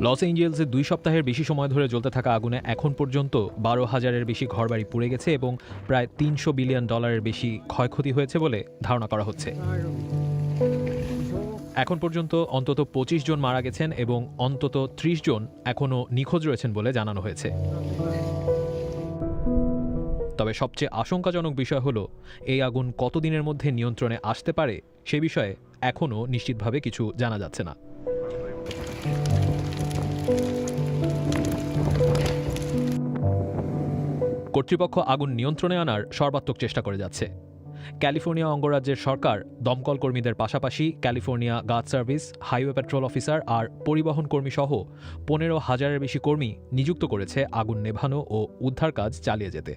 Loss এঞ্জেলসে দুই সপ্তাহের বেশি সময় ধরে জ্বলতে থাকা আগুনে এখন পর্যন্ত বারো হাজারের বেশি ঘরবাড়ি পুড়ে গেছে এবং প্রায় তিনশো বিলিয়ন ডলারের বেশি ক্ষয়ক্ষতি হয়েছে বলে ধারণা করা হচ্ছে। এখন পর্যন্ত অন্তত পঁচিশ জন মারা গেছেন এবং অন্তত ত্রিশ জন এখনও নিখোঁজ রয়েছেন বলে জানানো হয়েছে। তবে সবচেয়ে আশঙ্কাজনক বিষয় হলো, এই আগুন কতদিনের মধ্যে নিয়ন্ত্রণে আসতে পারে সে বিষয়ে এখনও নিশ্চিতভাবে কিছু জানা যাচ্ছে না। কর্তৃপক্ষ আগুন নিয়ন্ত্রণে আনার সর্বাত্মক চেষ্টা করে যাচ্ছে। ক্যালিফোর্নিয়া অঙ্গরাজ্যের সরকার দমকল কর্মীদের পাশাপাশি California guard service, highway patrol officer আর পরিবহন কর্মী সহ পনেরো হাজারের বেশি কর্মী নিযুক্ত করেছে আগুন নেভানো ও উদ্ধার কাজ চালিয়ে যেতে।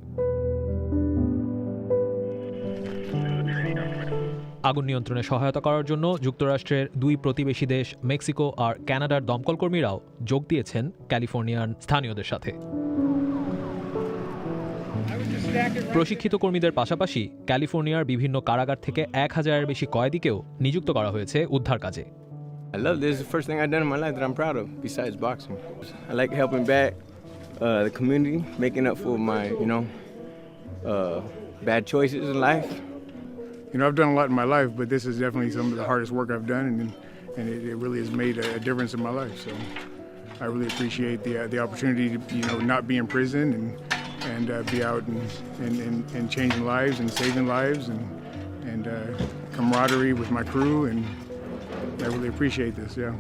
আগুন নিয়ন্ত্রণে সহায়তা করার জন্য যুক্তরাষ্ট্রের দুই প্রতিবেশী দেশ, মেক্সিকো আর কানাডার দমকল কর্মীরাও যোগ দিয়েছেন ক্যালিফোর্নিয়ার স্থানীয়দের সাথে। প্রশিক্ষিত কর্মীদের পাশাপাশি ক্যালিফোর্নিয়ার বিভিন্ন কারাগার থেকে এক হাজারের বেশি কয়েদিকেও নিযুক্ত করা হয়েছে উদ্ধার কাজে I love this. It's the first thing I've done in my life that I'm proud of, besides boxing. I like helping back uh, the community, making up for my, you know, uh, bad choices in life. You know, I've done a lot in my life, but this is definitely some of the hardest work I've done, and and it, it really has made a, a difference in my life. So I really appreciate the uh, the opportunity to you know not be in prison and and uh, be out and, and, and, and changing lives and saving lives and and uh, camaraderie with my crew, and I really appreciate this. Yeah.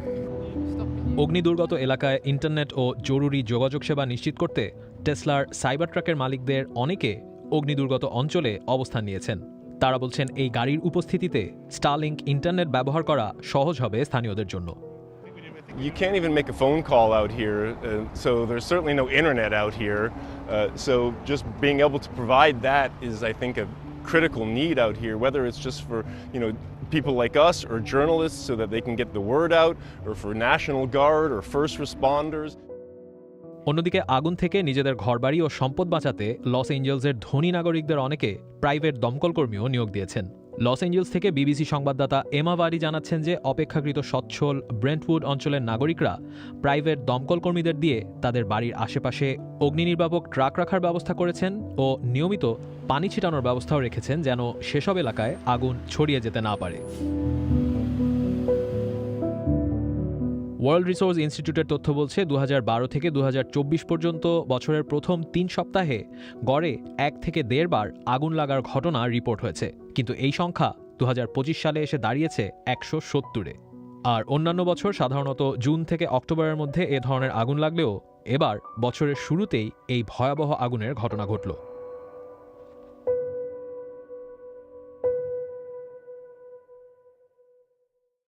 অগ্নিদুর্গত এলাকায় internet ও জরুরি যোগাযোগ সেবা নিশ্চিত করতে টেসলার cyber ট্রাকের মালিকদের অনেকে অগ্নিদুর্গত অঞ্চলে অবস্থান নিয়েছেন তারা বলছেন এই গাড়ির উপস্থিতিতে স্টারলিংক ইন্টারনেট ব্যবহার করা সহজ হবে স্থানীয়দের জন্য You can't even make a phone call out here, uh, so there's certainly no internet out here. Uh, so just being able to provide that is, I think, a critical need out here. Whether it's just for you know people like us or journalists, so that they can get the word out, or for National Guard or first responders. অন্যদিকে আগুন থেকে নিজেদের ঘরবাড়ি ও সম্পদ বাঁচাতে loss এঞ্জেলসের ধনী নাগরিকদের অনেকে প্রাইভেট দমকল কর্মীও নিয়োগ দিয়েছেন লস এঞ্জেলস থেকে বিবিসি সংবাদদাতা এমা বারি জানাচ্ছেন যে অপেক্ষাকৃত সচ্ছল ব্রেন্টউড অঞ্চলের নাগরিকরা প্রাইভেট দমকল কর্মীদের দিয়ে তাদের বাড়ির আশেপাশে অগ্নি নির্বাপক ট্রাক রাখার ব্যবস্থা করেছেন ও নিয়মিত পানি ছিটানোর ব্যবস্থাও রেখেছেন যেন সেসব এলাকায় আগুন ছড়িয়ে যেতে না পারে। ওয়ার্ল্ড রিসোর্স ইনস্টিটিউটের তথ্য বলছে দু হাজার বারো থেকে দু হাজার চব্বিশ পর্যন্ত বছরের প্রথম তিন সপ্তাহে গড়ে এক থেকে দেড়বার আগুন লাগার ঘটনা রিপোর্ট হয়েছে। কিন্তু এই সংখ্যা দু হাজার পঁচিশ সালে এসে দাঁড়িয়েছে একশো সত্তরে। আর অন্যান্য বছর সাধারণত জুন থেকে অক্টোবরের মধ্যে এ ধরনের আগুন লাগলেও এবার বছরের শুরুতেই এই ভয়াবহ আগুনের ঘটনা ঘটল।